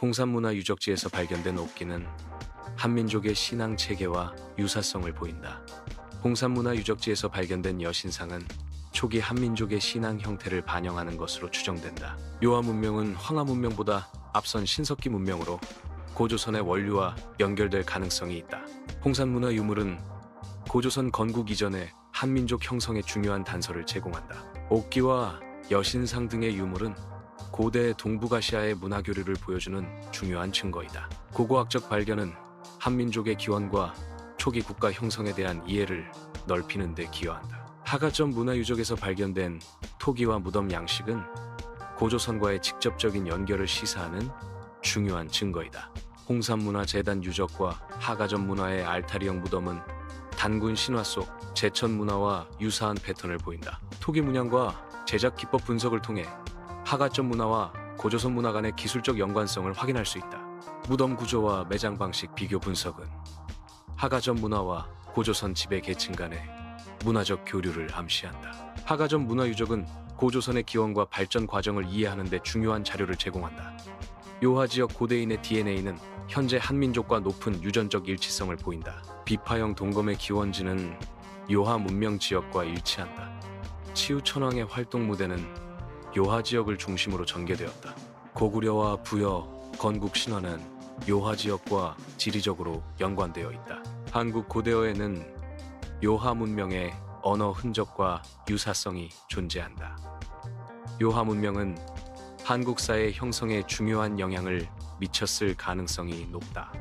홍산문화 유적지에서 발견된 옥기는 한민족의 신앙 체계와 유사성을 보인다. 홍산문화 유적지에서 발견된 여신상은 초기 한민족의 신앙 형태를 반영하는 것으로 추정된다. 요하 문명은 황하 문명보다 앞선 신석기 문명으로 고조선의 원류와 연결될 가능성이 있다. 홍산문화 유물은 고조선 건국 이전의 한민족 형성의 중요한 단서를 제공한다. 옥기와 여신상 등의 유물은 고대 동북아시아의 문화 교류를 보여주는 중요한 증거이다. 고고학적 발견은 한민족의 기원과 초기 국가 형성에 대한 이해를 넓히는 데 기여한다. 하가점 문화 유적에서 발견된 토기와 무덤 양식은 고조선과의 직접적인 연결을 시사하는 중요한 증거이다. 홍산문화재단 유적과 하가점 문화의 알타리형 무덤은 단군 신화 속 제천 문화와 유사한 패턴을 보인다. 토기 문양과 제작 기법 분석을 통해 하가점 문화와 고조선 문화 간의 기술적 연관성을 확인할 수 있다. 무덤 구조와 매장 방식 비교 분석은 하가점 문화와 고조선 지배 계층 간의 문화적 교류를 암시한다. 하가점 문화 유적은 고조선의 기원과 발전 과정을 이해하는 데 중요한 자료를 제공한다. 요하 지역 고대인의 DNA는 현재 한민족과 높은 유전적 일치성을 보인다. 비파형 동검의 기원지는 요하 문명 지역과 일치한다. 치우천왕의 활동 무대는 요하 지역을 중심으로 전개되었다. 고구려와 부여, 건국 신화는 요하 지역과 지리적으로 연관되어 있다. 한국 고대어에는 요하 문명의 언어 흔적과 유사성이 존재한다. 요하 문명은 한국사의 형성에 중요한 영향을 미쳤을 가능성이 높다.